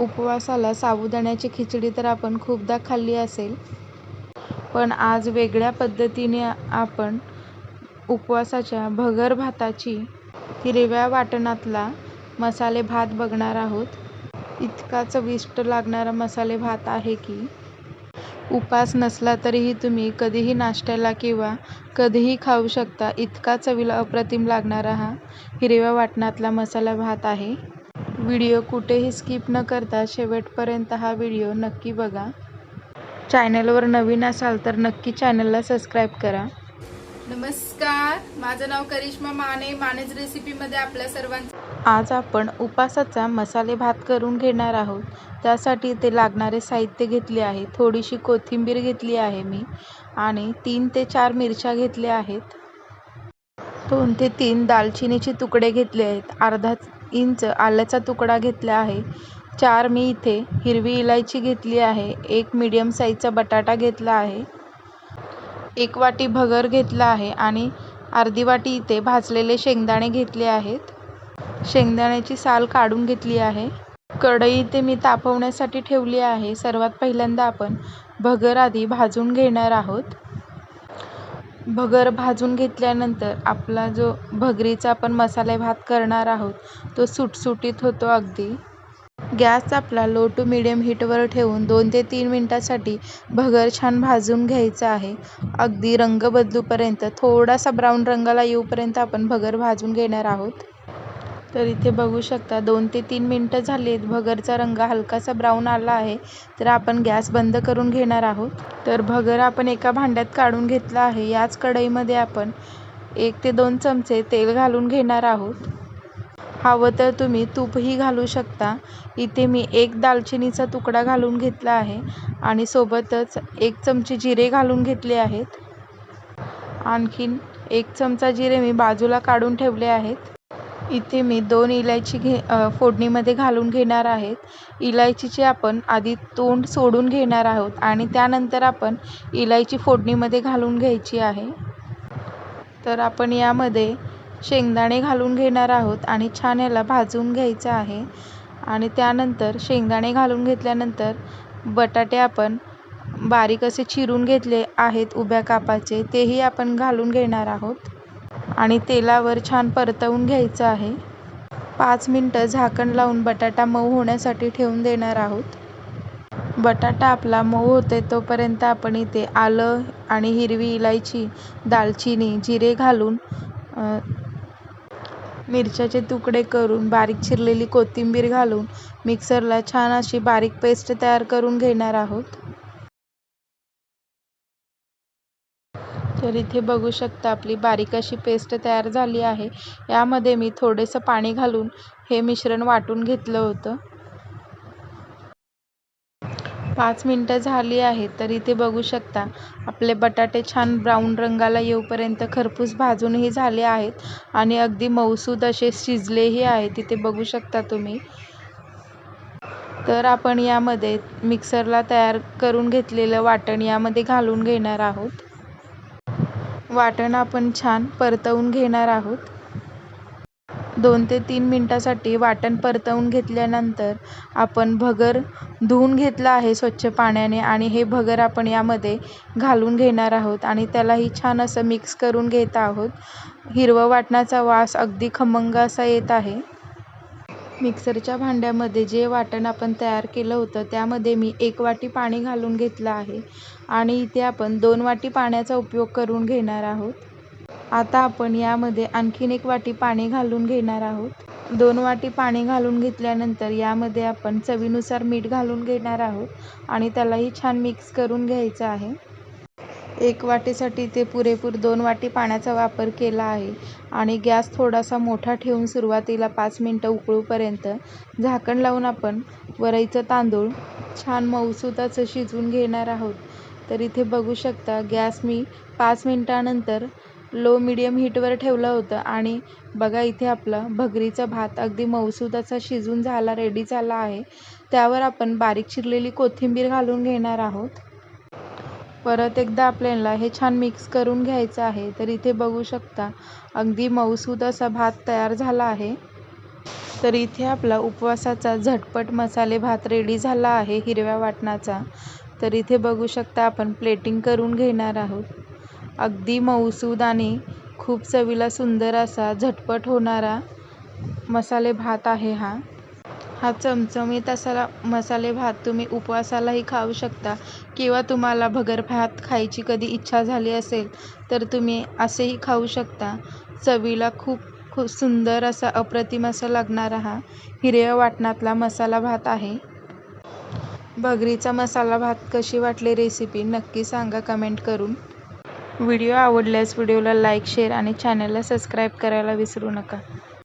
उपवासाला साबुदाण्याची खिचडी तर आपण खूपदा खाल्ली असेल. पण आज वेगळ्या पद्धतीने आपण उपवासाच्या भगर भाताची हिरव्या वाटणातला मसाले भात बघणार आहोत. इतका चविष्ट लागणारा मसाले भात आहे की उपास नसला तरीही तुम्ही कधीही नाश्त्याला किंवा कधीही खाऊ शकता. इतका चवीला अप्रतिम लागणारा हा हिरव्या वाटणातला मसाला भात आहे. व्हिडिओ कुठेही स्किप न करता शेवटपर्यंत हा व्हिडिओ नक्की बघा. चॅनलवर नवीन असाल तर नक्की चॅनलला सबस्क्राईब करा. नमस्कार. माझं नाव करिश्मा माने. मानेज रेसिपीमध्ये आपल्या सर्वांचं आज आपण उपासाचा मसाले भात करून घेणार आहोत. त्यासाठी ते लागणारे साहित्य घेतले आहे. थोडीशी कोथिंबीर घेतली आहे मी आणि तीन ते चार मिरच्या घेतल्या आहेत. दोन ते तीन दालचिनीचे तुकडे घेतले आहेत. अर्धा इंच आल्याचा तुकडा घेतला आहे. चार मी इथे हिरवी इलायची घेतली आहे. एक मीडियम साईजचा बटाटा घेतला आहे. एक वाटी भगर घेतला आहे आणि अर्धी वाटी इथे भाजलेले शेंगदाणे घेतले आहेत. शेंगदाण्याची साल काढून घेतली आहे. कढई इथे मी तापवण्यासाठी ठेवली आहे. सर्वात पहिल्यांदा आपण भगर आधी भाजून घेणार आहोत. भगर भाजून घेतल्यानंतर आपला जो भगरीचा आपण मसाले भात करणार आहोत तो सुटसुटीत होतो अगदी. गॅस आपला लो टू मिडियम हीटवर ठेवून दोन ते तीन मिनटासाठी भगर छान भाजून घ्यायचा आहे. अगदी रंग बदलूपर्यंत थोडासा ब्राऊन रंगाला येऊपर्यंत आपण भगर भाजून घेणार आहोत. तर इथे बघू शकता दोन ते तीन मिनटं झाली आहेत भगरचा रंग हलकासा ब्राऊन आला आहे. तर आपण गॅस बंद करून घेणार आहोत. तर भगर आपण एका भांड्यात काढून घेतला आहे. याच कढईमध्ये आपण एक ते दोन चमचे तेल घालून घेणार आहोत. हवं तर तुम्ही तूपही घालू शकता. इथे मी एक दालचिनीचा तुकडा घालून घेतला आहे आणि सोबतच एक चमचे जिरे घालून घेतले आहेत. आणखीन एक चमचा जिरे मी बाजूला काढून ठेवले आहेत. इथे मी दोन इलायची घे फोडणीमध्ये घालून घेणार आहेत. इलायचीचे आपण आधी तोंड सोडून घेणार आहोत आणि त्यानंतर आपण इलायची फोडणीमध्ये घालून घ्यायची आहे. तर आपण यामध्ये शेंगदाणे घालून घेणार आहोत आणि छान याला भाजून घ्यायचं आहे. आणि त्यानंतर शेंगदाणे घालून घेतल्यानंतर बटाटे आपण बारीक असे चिरून घेतले आहेत उभ्या कापाचे तेही आपण घालून घेणार आहोत. आणि तेलावर छान परतवून घ्यायचं आहे. पाच मिनटं झाकण लावून बटाटा मऊ होण्यासाठी ठेवून देणार आहोत. बटाटा आपला मऊ होते तोपर्यंत आपण इथे आलं आणि हिरवी इलायची दालचिनी जिरे घालून मिरच्याचे तुकडे करून बारीक चिरलेली कोथिंबीर घालून मिक्सरला छान अशी बारीक पेस्ट तयार करून घेणार आहोत. तर इथे बघू शकता आपली बारीक अशी पेस्ट तयार झाली आहे. यामध्ये मी थोडेसं पाणी घालून हे मिश्रण वाटून घेतलं होतं. पाच मिनटं झाली आहेत तर इथे बघू शकता आपले बटाटे छान ब्राऊन रंगाला येऊपर्यंत खरपूस भाजूनही झाले आहेत आणि अगदी मऊसूद असे शिजलेही आहेत. इथे बघू शकता तुम्ही. तर आपण यामध्ये मिक्सरला तयार करून घेतलेलं वाटण यामध्ये घालून घेणार आहोत. वाटण आपण छान परतवून घेणार आहोत. दोन ते तीन मिनटासाठी वाटण परतवून घेतल्यानंतर आपण भगर धुवून घेतलं आहे स्वच्छ पाण्याने आणि हे भगर आपण यामध्ये घालून घेणार आहोत आणि त्यालाही छान असं मिक्स करून घेत आहोत. हिरवं वाटणाचा वास अगदी खमंग असा येत आहे. मिक्सरच्या भांड्यामध्ये जे वाटण आपण तयार केलं होतं त्यामध्ये मी एक वाटी पाणी घालून घेतलं आहे आणि इथे आपण दोन वाटी पाण्याचा उपयोग करून घेणार आहोत. आता आपण यामध्ये आणखीन एक वाटी पाणी घालून घेणार आहोत. दोन वाटी पाणी घालून घेतल्यानंतर यामध्ये आपण चवीनुसार मीठ घालून घेणार आहोत आणि त्यालाही छान मिक्स करून घ्यायचं आहे. एक वाटीसाठी ते पुरेपूर दोन वाटी पाण्याचा वापर केला आहे आणि गॅस थोडासा मोठा ठेवून सुरुवातीला पाच मिनटं उकळूपर्यंत झाकण लावून आपण वरईचं तांदूळ छान मऊसूदाचं शिजवून घेणार आहोत. तर इथे बघू शकता गॅस मी पाच मिनटानंतर लो मिडियम हीटवर ठेवलं होतं आणि बघा इथे आपला भगरीचा भात अगदी मऊसूद असा शिजून झाला रेडी झाला आहे. त्यावर आपण बारीक चिरलेली कोथिंबीर घालून घेणार आहोत. परत एकदा आपल्याला हे छान मिक्स करून घ्यायचं आहे तर इथे बघू शकता. अगदी मऊसूद असा भात तयार झाला आहे. तर इथे आपला उपवासाचा झटपट मसाले भात रेडी झाला आहे हिरव्या वाटणाचा. तर इथे बघू शकता आपण प्लेटिंग करून घेणार आहोत. अगदी मऊसूद आणि खूप चवीला सुंदर असा झटपट होणारा मसाले भात आहे हा. हा चमचमीत असा मसाले भात तुम्ही उपवासालाही खाऊ शकता किंवा तुम्हाला भगर भात खायची कधी इच्छा झाली असेल तर तुम्ही असेही खाऊ शकता. चवीला खूप खूप सुंदर असा अप्रतिम असा लागणारा हा हिरव्या वाटणातला मसाला भात आहे. भगरीचा मसाला भात कशी वाटली रेसिपी नक्की सांगा कमेंट करून. व्हिडिओ आवडल्यास व्हिडिओला लाईक शेअर आणि चॅनलला सबस्क्राईब करायला विसरू नका.